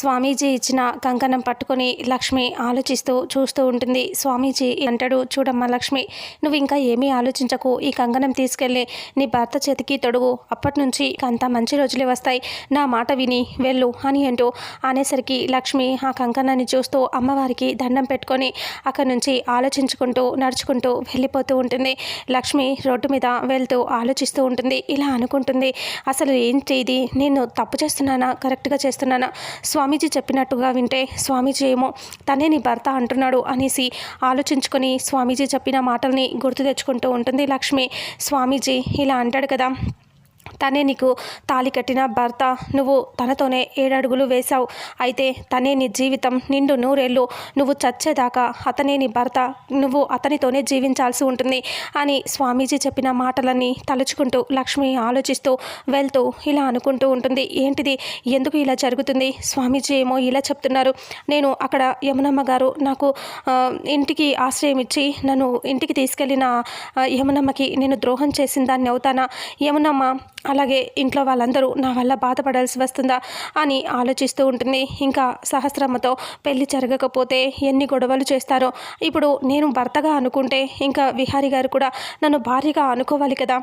స్వామీజీ ఇచ్చిన కంకణం పట్టుకొని లక్ష్మి ఆలోచిస్తూ చూస్తూ ఉంటుంది. స్వామీజీ అంటాడు చూడమ్మా లక్ష్మి నువ్వు ఇంకా ఏమీ ఆలోచించకు. ఈ కంకణం తీసుకెళ్ళి నీ భర్త చేతికి తొడుగు. అప్పటి నుంచి అంత మంచి రోజులే వస్తాయి. నా మాట విని వెళ్ళు అని అంటూ అనేసరికి లక్ష్మి ఆ కంకణాన్ని చూస్తూ అమ్మవారికి దండం పెట్టుకొని అక్కడి నుంచి ఆలోచించుకుంటూ నడుచుకుంటూ వెళ్ళిపోతూ ఉంటుంది. లక్ష్మి రోడ్డు మీద వెళ్తూ ఆలోచిస్తూ ఉంటుంది. ఇలా అనుకుంటుంది అసలు ఏంటి ఇది? నేను తప్పు చేస్తున్నానా? కరెక్ట్గా చేస్తున్నానా? స్వామి స్వామీజీ చెప్పినట్టుగా వింటే స్వామీజీ ఏమో తనే నీ భర్త అంటున్నాడు అనేసి ఆలోచించుకొని స్వామీజీ చెప్పిన మాటల్ని గుర్తు తెచ్చుకుంటూ ఉంటుంది లక్ష్మి. స్వామీజీ ఇలా అంటాడు కదా తనే నీకు తాలి కట్టిన భర్త. నువ్వు తనతోనే ఏడడుగులు వేశావు. అయితే తనే నీ జీవితం నిండు నూరేళ్ళు. నువ్వు చచ్చేదాకా అతనే నీ భర్త. నువ్వు అతనితోనే జీవించాల్సి ఉంటుంది అని స్వామీజీ చెప్పిన మాటలన్నీ తలుచుకుంటూ లక్ష్మి ఆలోచిస్తూ వెళ్తూ ఇలా అనుకుంటూ ఉంటుంది. ఏంటిది? ఎందుకు ఇలా జరుగుతుంది? స్వామీజీ ఏమో ఇలా చెప్తున్నారు. నేను అక్కడ యమునమ్మ గారు నాకు ఇంటికి ఆశ్రయం ఇచ్చి నన్ను ఇంటికి తీసుకెళ్ళిన యమునమ్మకి నేను ద్రోహం చేసిన దాన్ని అవుతానా? యమునమ్మ అలాగే ఇంట్లో వాళ్ళందరూ నా వల్ల బాధపడాల్సి వస్తుందా అని ఆలోచిస్తూ ఉంటుంది. ఇంకా సహస్రమ్మతో పెళ్ళి జరగకపోతే ఎన్ని గొడవలు చేస్తారో. ఇప్పుడు నేను భర్తగా అనుకుంటే ఇంకా విహారి గారు కూడా నన్ను భార్యగా అనుకోవాలి కదా.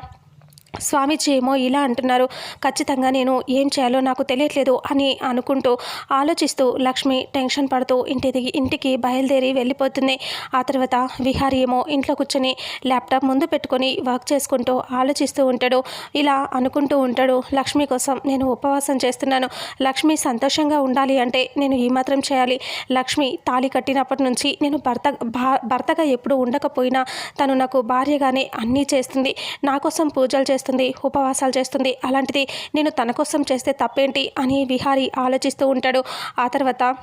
స్వామీజీ ఏమో ఇలా అంటున్నారు. ఖచ్చితంగా నేను ఏం చేయాలో నాకు తెలియట్లేదు అని అనుకుంటూ ఆలోచిస్తూ లక్ష్మి టెన్షన్ పడుతూ ఇంటి ఇంటికి బయలుదేరి వెళ్ళిపోతుంది. ఆ తర్వాత విహారీ ఏమో ఇంట్లో కూర్చొని ల్యాప్టాప్ ముందు పెట్టుకొని వర్క్ చేసుకుంటూ ఆలోచిస్తూ ఉంటాడు. ఇలా అనుకుంటూ ఉంటాడు. లక్ష్మి కోసం నేను ఉపవాసం చేస్తున్నాను. లక్ష్మి సంతోషంగా ఉండాలి అంటే నేను ఈ మాత్రం చేయాలి. లక్ష్మి తాళి కట్టినప్పటి నుంచి నేను భర్త భా- భర్తగా ఎప్పుడు ఉండకపోయినా తను నాకు భార్యగానే అన్నీ చేస్తుంది. నా కోసం పూజలు చేస్తుంది ఉపవాసాలు చేస్తుంది. అలాంటిది నేను తన కోసం చేస్తే తప్పేంటి అని విహారి ఆలోచిస్తూ ఉంటాడు. ఆ తర్వాత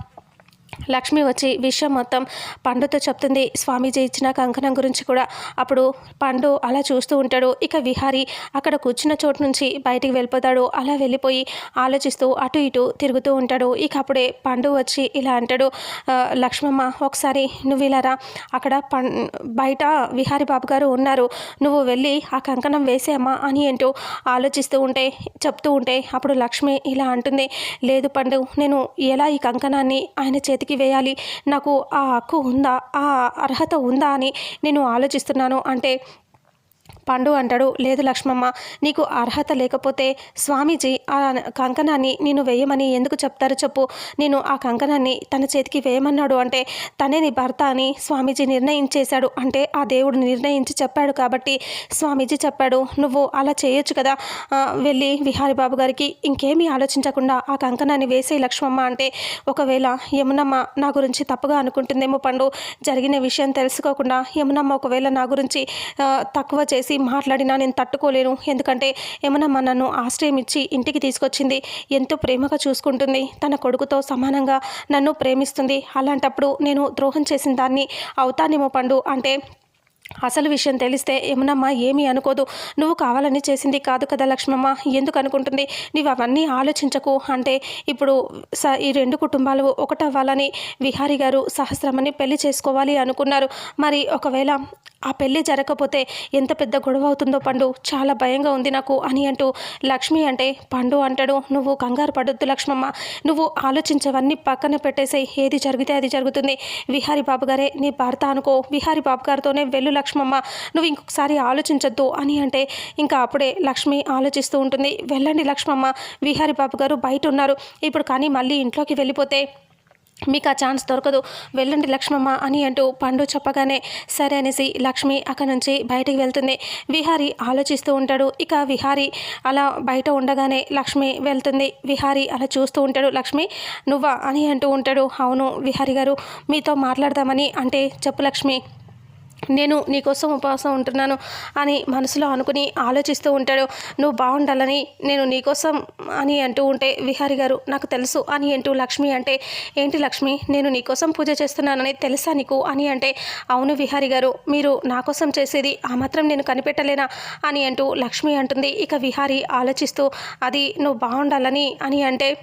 లక్ష్మి వచ్చి విషయం మొత్తం పండుతో చెప్తుంది. స్వామీజీ ఇచ్చిన కంకణం గురించి కూడా అప్పుడు పండు అలా చూస్తూ ఉంటాడు. ఇక విహారి అక్కడ కూర్చున్న చోటు నుంచి బయటికి వెళ్ళిపోతాడు. అలా వెళ్ళిపోయి ఆలోచిస్తూ అటు ఇటు తిరుగుతూ ఉంటాడు. ఇక అప్పుడే పండు వచ్చి ఇలా అంటాడు లక్ష్మమ్మ ఒకసారి నువ్వు ఇలా రా. అక్కడ పం బయట విహారి బాబు గారు ఉన్నారు. నువ్వు వెళ్ళి ఆ కంకణం వేసేమ్మా అని అంటూ ఆలోచిస్తూ ఉంటే చెప్తూ ఉంటే అప్పుడు లక్ష్మి ఇలా అంటుంది లేదు పండు నేను ఎలా ఈ కంకణాన్ని ఆయన చేతికి వేయాలి. నాకు ఆ హక్కు ఉందా? ఆ అర్హత ఉందా అని నేను ఆలోచిస్తున్నాను. అంటే పండు అంటాడు లేదు లక్ష్మమ్మ నీకు అర్హత లేకపోతే స్వామీజీ ఆ కంకణాన్ని నేను వేయమని ఎందుకు చెప్తారు చెప్పు. నేను ఆ కంకణాన్ని తన చేతికి వేయమన్నాడు అంటే తనే నీ భర్త అని స్వామీజీ నిర్ణయించేశాడు అంటే ఆ దేవుడు నిర్ణయించి చెప్పాడు కాబట్టి స్వామీజీ చెప్పాడు నువ్వు అలా చేయొచ్చు కదా. వెళ్ళి విహారి బాబు గారికి ఇంకేమీ ఆలోచించకుండా ఆ కంకణాన్ని వేసే లక్ష్మమ్మ అంటే ఒకవేళ యమునమ్మ నా గురించి తప్పుగా అనుకుంటుందేమో పండు జరిగిన విషయం తెలుసుకోకుండా యమునమ్మ ఒకవేళ నా గురించి తక్కువ చేసి మాట్లాడినా నేను తట్టుకోలేను. ఎందుకంటే యమునమ్మ నన్ను ఆశ్రయం ఇచ్చి ఇంటికి తీసుకొచ్చింది. ఎంతో ప్రేమగా చూసుకుంటుంది. తన కొడుకుతో సమానంగా నన్ను ప్రేమిస్తుంది. అలాంటప్పుడు నేను ద్రోహం చేసిన దాన్ని అవుతానేమో పండు అంటే అసలు విషయం తెలిస్తే యమునమ్మ ఏమీ అనుకోదు. నువ్వు కావాలని చేసింది కాదు కదా లక్ష్మమ్మ ఎందుకు అనుకుంటుంది? నీవు అవన్నీ ఆలోచించకు. అంటే ఇప్పుడు స ఈ రెండు కుటుంబాలు ఒకటవ్వాలని విహారి గారు సహస్రమని పెళ్ళి చేసుకోవాలి అనుకున్నారు. మరి ఒకవేళ ఆ పెళ్ళి జరగకపోతే ఎంత పెద్ద గొడవ అవుతుందో పండు. చాలా భయంగా ఉంది నాకు అని అంటూ లక్ష్మి అంటే పండు అంటాడు నువ్వు కంగారు పడొద్దు లక్ష్మమ్మ. నువ్వు ఆలోచించవన్నీ పక్కన పెట్టేసే ఏది జరిగితే అది జరుగుతుంది. విహారి బాబు గారే నీ భర్త అనుకో. విహారీ బాబు గారితోనే వెళ్ళు లక్ష్మమ్మ నువ్వు ఇంకొకసారి ఆలోచించొద్దు అని అంటే ఇంకా అప్పుడే లక్ష్మి ఆలోచిస్తూ ఉంటుంది. వెళ్ళండి లక్ష్మమ్మ విహారి బాబు గారు బయట ఉన్నారు ఇప్పుడు కానీ మళ్ళీ ఇంట్లోకి వెళ్ళిపోతే మీకు ఆ ఛాన్స్ దొరకదు. వెళ్ళండి లక్ష్మమ్మ అని అంటూ పండు చెప్పగానే సరే అనేసి లక్ష్మి అక్కడి నుంచి బయటికి వెళ్తుంది. విహారి ఆలోచిస్తూ ఉంటాడు. ఇక విహారి అలా బయట ఉండగానే లక్ష్మి వెళ్తుంది. విహారి అలా చూస్తూ ఉంటాడు. లక్ష్మి నువ్వా? అని అంటూ ఉంటాడు. అవును విహారి గారు మీతో మాట్లాడదామని అంటే చెప్పు లక్ష్మి నేను నీకోసం ఉపవాసం ఉంటున్నాను అని మనసులో అనుకుని ఆలోచిస్తూ ఉంటాడు. నువ్వు బాగుండాలని నేను నీకోసం అని అంటూ ఉంటే విహారి గారు నాకు తెలుసు అని అంటూ లక్ష్మి అంటే ఏంటి లక్ష్మి నేను నీకోసం పూజ చేస్తున్నానని తెలుసా నీకు? అని అంటే అవును విహారి గారు మీరు నా కోసం చేసేది ఆ మాత్రం నేను కనిపెట్టలేనా? అని అంటూ లక్ష్మి అంటుంది. ఇక విహారి ఆలోచిస్తూ అది నువ్వు బాగుండాలని అని అంటే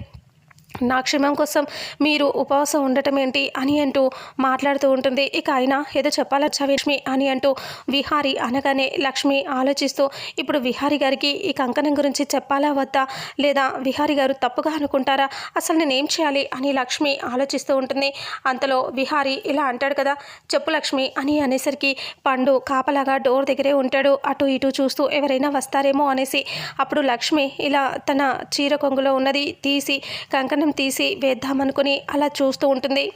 నా క్షేమం కోసం మీరు ఉపవాసం ఉండటం ఏంటి అని అంటూ మాట్లాడుతూ ఉంటుంది. ఇక అయినా ఏదో చెప్పాలచ్చా లక్ష్మి అని అంటూ విహారి అనగానే లక్ష్మి ఆలోచిస్తూ ఇప్పుడు విహారి గారికి ఈ కంకణం గురించి చెప్పాలా వద్దా? లేదా విహారి గారు తప్పుగా అనుకుంటారా? అసలు నేను ఏం చేయాలి? అని లక్ష్మి ఆలోచిస్తూ ఉంటుంది. అంతలో విహారి ఇలా అంటాడు కదా చెప్పు లక్ష్మి అని అనేసరికి పండు కాపలాగా డోర్ దగ్గరే ఉంటాడు. అటు ఇటు చూస్తూ ఎవరైనా వస్తారేమో అనేసి అప్పుడు లక్ష్మి ఇలా తన చీర కొంగులో ఉన్నది తీసి కంకణం తీసి వేద్దామనుకుని అలా చూస్తూ ఉంటుంది.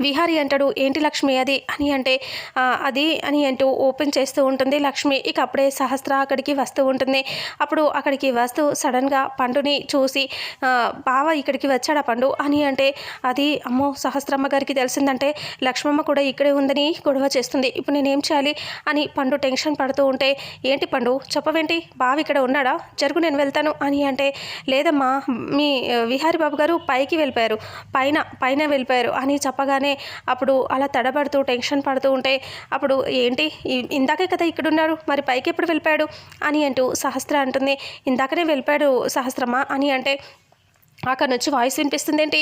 విహారి అంటాడు ఏంటి లక్ష్మి అది? అని అంటే అది అని అంటూ ఓపెన్ చేస్తూ ఉంటుంది లక్ష్మి. ఇక అప్పుడే సహస్ర అక్కడికి వస్తూ ఉంటుంది. అప్పుడు అక్కడికి వస్తూ సడన్గా పండుని చూసి బావ ఇక్కడికి వచ్చాడా పండు? అని అంటే అది అమ్మో సహస్రమ్మ గారికి తెలిసిందంటే లక్ష్మమ్మ కూడా ఇక్కడే ఉందని గొడవ చేస్తుంది. ఇప్పుడు నేనేం చేయాలి? అని పండు టెన్షన్ పడుతూ ఉంటే ఏంటి పండు చెప్పవేంటి? బావ ఇక్కడ ఉన్నాడా? జరుగు నేను వెళ్తాను. అని అంటే లేదమ్మా మీ విహారీ విహారి బాబు గారు పైకి వెళ్ళిపోయారు. పైన పైన వెళ్ళిపోయారు. అని చెప్ప చెప్పగానే అప్పుడు అలా తడబడుతూ టెన్షన్ పడుతూ ఉంటే అప్పుడు ఏంటి ఇందాకే కదా ఇక్కడున్నారు మరి పైకి ఎప్పుడు వెళ్ళిపోయాడు? అని అంటూ సహస్ర అంటుంది. ఇందాకనే వెళ్ళిపోయాడు సహస్రమా అని అంటే అక్కడ నుంచి వాయిస్ వినిపిస్తుంది ఏంటి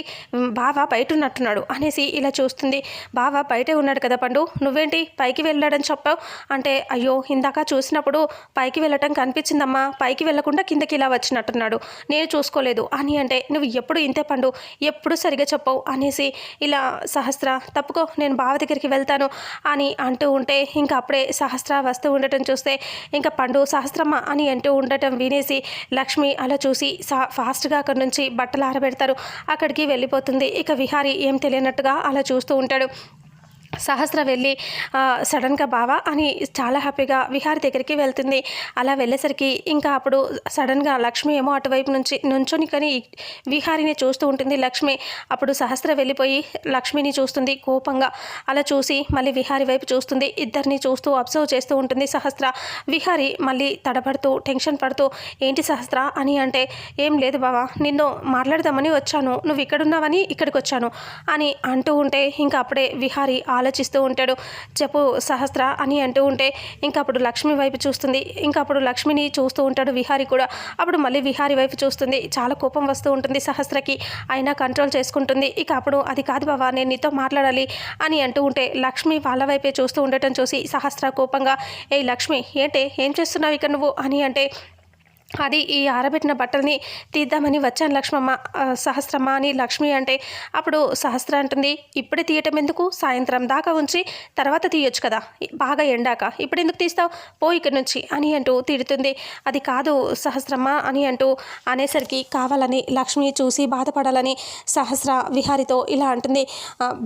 బావ బయట ఉన్నట్టున్నాడు అనేసి ఇలా చూస్తుంది. బావ బయటే ఉన్నాడు కదా పండు నువ్వేంటి పైకి వెళ్ళాడని చెప్పావు? అంటే అయ్యో ఇందాక చూసినప్పుడు పైకి వెళ్ళటం కనిపించిందమ్మా పైకి వెళ్ళకుండా కిందకి ఇలా వచ్చినట్టున్నాడు నేను చూసుకోలేదు అని అంటే నువ్వు ఎప్పుడు ఇంతే పండు ఎప్పుడు సరిగా చెప్పవు అనేసి ఇలా సహస్ర తప్పుకో నేను బావ దగ్గరికి వెళ్తాను అని అంటూ ఉంటే ఇంకా అప్పుడే సహస్ర వస్తూ ఉండటం చూస్తే ఇంకా పండు సహస్రమ్మ అని అంటూ ఉండటం వినేసి లక్ష్మి అలా చూసి సా ఫాస్ట్గా అక్కడి నుంచి బట్ బట్టలు ఆరబెడతారు. అక్కడికి వెళ్ళిపోతుంది. ఇక విహారి ఏం తెలియనట్టుగా అలా చూస్తూ ఉంటాడు. సహస్ర వెళ్ళి సడన్గా బావా అని చాలా హ్యాపీగా విహారి దగ్గరికి వెళ్తుంది. అలా వెళ్ళేసరికి ఇంకా అప్పుడు సడన్గా లక్ష్మి ఏమో అటువైపు నుంచి నుంచొని కానీ విహారిని చూస్తూ ఉంటుంది. లక్ష్మి అప్పుడు సహస్ర వెళ్ళిపోయి లక్ష్మిని చూస్తుంది కోపంగా. అలా చూసి మళ్ళీ విహారి వైపు చూస్తుంది. ఇద్దరిని చూస్తూ అబ్జర్వ్ చేస్తూ ఉంటుంది సహస్ర. విహారి మళ్ళీ తడబడుతూ టెన్షన్ పడుతూ ఏంటి సహస్ర? అని అంటే ఏం లేదు బావా నిన్ను మాట్లాడదామని వచ్చాను. నువ్వు ఇక్కడున్నావని ఇక్కడికి వచ్చాను అని అంటూ ఉంటే ఇంకా అప్పుడే విహారి ఆలోచిస్తూ ఉంటాడు. చెప్పు సహస్ర అని అంటూ ఉంటే ఇంకా అప్పుడు లక్ష్మి వైపు చూస్తుంది. ఇంకా అప్పుడు లక్ష్మిని చూస్తూ ఉంటాడు విహారి కూడా. అప్పుడు మళ్ళీ విహారి వైపు చూస్తుంది. చాలా కోపం వస్తూ ఉంటుంది సహస్రకి. అయినా కంట్రోల్ చేసుకుంటుంది. ఇక అప్పుడు అది కాదు బావా నేను నీతో మాట్లాడాలి అని అంటూ ఉంటే లక్ష్మి వాళ్ళ వైపే చూస్తూ ఉండటం చూసి సహస్ర కోపంగా ఏ లక్ష్మి ఏంటే ఏం చేస్తున్నావు ఇక నువ్వు? అని అంటే అది ఈ ఆరబెట్టిన బట్టల్ని తీద్దామని వచ్చాను లక్ష్మమ్మ. సహస్రమ్మ అని లక్ష్మి అంటే అప్పుడు సహస్ర అంటుంది ఇప్పుడే తీయటం ఎందుకు? సాయంత్రం దాకా ఉంచి తర్వాత తీయొచ్చు కదా. బాగా ఎండాక. ఇప్పుడు ఎందుకు తీస్తావు? పో ఇక్కడి నుంచి అని అంటూ తిడుతుంది. అది కాదు సహస్రమ్మ అని అంటూ అనేసరికి కావాలని లక్ష్మి చూసి బాధపడాలని సహస్ర విహారితో ఇలా అంటుంది.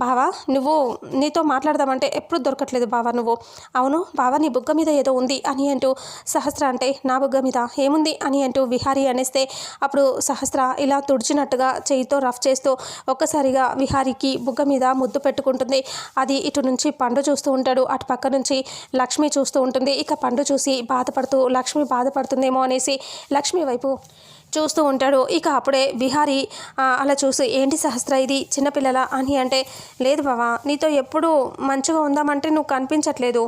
బావా నువ్వు నీతో మాట్లాడదామంటే ఎప్పుడు దొరకట్లేదు బావా నువ్వు. అవును బావా నీ బుగ్గ మీద ఏదో ఉంది అని అంటూ సహస్ర అంటే నా బుగ్గ మీద ఏముంది? అని అంటూ విహారి అనేస్తే అప్పుడు సహస్ర ఇలా తుడిచినట్టుగా చేయితో రఫ్ చేస్తూ ఒక్కసారిగా విహారికి బుగ్గ మీద ముద్దు పెట్టుకుంటుంది. అది ఇటు నుంచి పండు చూస్తూ ఉంటాడు. అటు పక్క నుంచి లక్ష్మి చూస్తూ ఉంటుంది. ఇక పండు చూసి బాధపడుతూ లక్ష్మి బాధపడుతుందేమో అనేసి లక్ష్మి వైపు చూస్తూ ఉంటాడు. ఇక అప్పుడే విహారి అలా చూసి ఏంటి సహస్ర ఇది? చిన్నపిల్లల? అని అంటే లేదు బావా నీతో ఎప్పుడు మంచిగా ఉందామంటే నువ్వు కనిపించట్లేదు.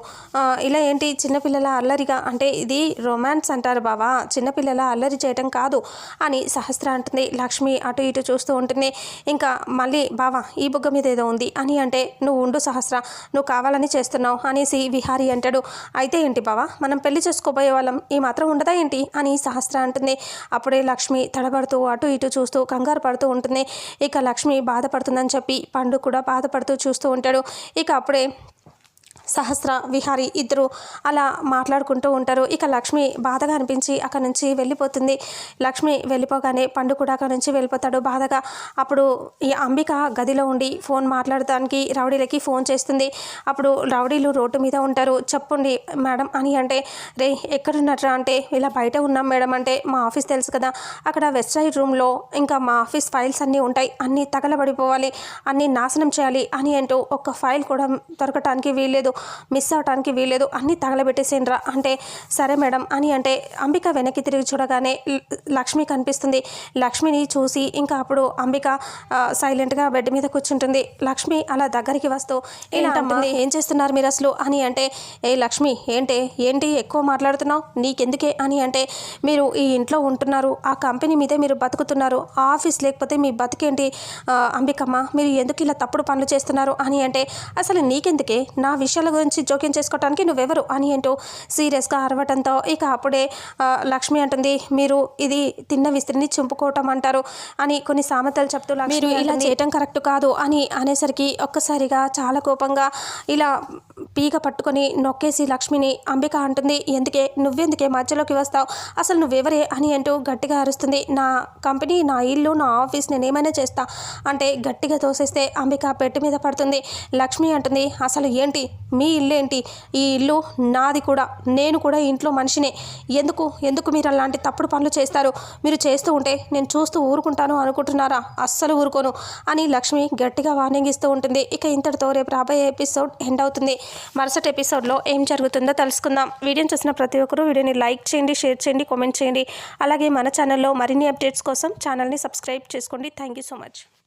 ఇలా ఏంటి? చిన్నపిల్లల అల్లరిగా అంటే ఇది రొమాన్స్ అంటారు బావా చిన్నపిల్లల అల్లరి చేయటం కాదు అని సహస్ర అంటుంది. లక్ష్మి అటు ఇటు చూస్తూ ఉంటుంది. ఇంకా మళ్ళీ బావా ఈ బుగ్గ మీద ఏదో ఉంది అని అంటే నువ్వు ఉండు సహస్ర నువ్వు కావాలని చేస్తున్నావు అనేసి విహారి అంటాడు. అయితే ఏంటి బావా మనం పెళ్ళి చేసుకోబోయే వాళ్ళం ఈ మాత్రం ఉండదా ఏంటి? అని సహస్ర అంటుంది. అప్పుడే లక్ష్మి తడబడుతూ అటు ఇటు చూస్తూ కంగారు పడుతూ ఉంటుంది. ఇక లక్ష్మి బాధపడుతుందని చెప్పి పండు కూడా బాధపడుతూ చూస్తూ ఉంటాడు. ఇక అప్పుడే సహస్ర విహారి ఇద్దరు అలా మాట్లాడుకుంటూ ఉంటారు. ఇక లక్ష్మి బాధగా అనిపించి అక్కడి నుంచి వెళ్ళిపోతుంది. లక్ష్మి వెళ్ళిపోగానే పండు కూడా అక్కడి నుంచి వెళ్ళిపోతాడు బాధగా. అప్పుడు ఈ అంబిక గదిలో ఉండి ఫోన్ మాట్లాడటానికి రౌడీలకి ఫోన్ చేస్తుంది. అప్పుడు రౌడీలు రోడ్డు మీద ఉంటారు. చెప్పండి మేడం అని అంటే రే ఎక్కడున్నట్రా అంటే ఇలా బయట ఉన్నాం మేడం అంటే మా ఆఫీస్ తెలుసు కదా. అక్కడ వెస్ట్ సైడ్ రూమ్లో ఇంకా మా ఆఫీస్ ఫైల్స్ అన్నీ ఉంటాయి. అన్నీ తగలబడిపోవాలి. అన్నీ నాశనం చేయాలి అని అంటూ ఒక్క ఫైల్ కూడా దొరకటానికి వీల్లేదు. మిస్ అవడానికి వీలేదు అన్నీ తగలబెట్టేసేనరా అంటే సరే మేడం అని అంటే అంబిక వెనక్కి తిరిగి చూడగానే లక్ష్మి కనిపిస్తుంది. లక్ష్మిని చూసి ఇంకా అప్పుడు అంబిక సైలెంట్గా బెడ్ మీద కూర్చుంటుంది. లక్ష్మి అలా దగ్గరికి వస్తూ అంటుంది? ఏం చేస్తున్నారు మీరు అసలు? అని అంటే ఏ లక్ష్మి ఏంటి? ఏంటి ఎక్కువ మాట్లాడుతున్నావు? నీకెందుకే? అని అంటే మీరు ఈ ఇంట్లో ఉంటున్నారు. ఆ కంపెనీ మీదే మీరు బతుకుతున్నారు. ఆఫీస్ లేకపోతే మీ బతికేంటి? అంబికమ్మ మీరు ఎందుకు ఇలా తప్పుడు పనులు చేస్తున్నారు? అని అంటే అసలు నీకెందుకే? నా విషయాల గురించి జోక్యం చేసుకోవడానికి నువ్వెవరు అని అంటూ సీరియస్గా అరవటంతో ఇక అప్పుడే లక్ష్మి అంటుంది మీరు ఇది తిన్న విస్త్రిని చింపుకోవటం అంటారు అని కొన్ని సామెతలు చెప్తూ లక్ష్మి మీరు ఇలా చేయటం కరెక్ట్ కాదు అని అనేసరికి ఒక్కసారిగా చాలా కోపంగా ఇలా పీక పట్టుకొని నొక్కేసి లక్ష్మిని అంబిక అంటుంది ఎందుకే? నువ్వెందుకే మధ్యలోకి వస్తావు? అసలు నువ్వెవరే? అని అంటూ గట్టిగా అరుస్తుంది నా కంపెనీ నా ఇల్లు నా ఆఫీస్ నేను ఏమైనా చేస్తా అంటే గట్టిగా తోసేస్తే అంబిక పెట్టి మీద పడుతుంది. లక్ష్మి అంటుంది అసలు ఏంటి? మీ ఇల్లు ఏంటి ఈ ఇల్లు నాది కూడా. నేను కూడా ఇంట్లో మనిషినే. ఎందుకు? ఎందుకు మీరు అలాంటి తప్పుడు పనులు చేస్తారు? మీరు చేస్తూ ఉంటే నేను చూస్తూ ఊరుకుంటాను అనుకుంటున్నారా? అస్సలు ఊరుకోను అని లక్ష్మి గట్టిగా వార్నింగ్ ఇస్తూ ఉంటుంది. ఇక ఇంతటితో రేపు రాబోయే ఎపిసోడ్ ఎండ్ అవుతుంది. మరుసటి ఎపిసోడ్లో ఏం జరుగుతుందో తెలుసుకుందాం. వీడియోని చూసిన ప్రతి ఒక్కరూ వీడియోని లైక్ చేయండి షేర్ చేయండి కామెంట్ చేయండి. అలాగే మన ఛానల్లో మరిన్ని అప్డేట్స్ కోసం ఛానల్ని సబ్స్క్రైబ్ చేసుకోండి. Thank you so much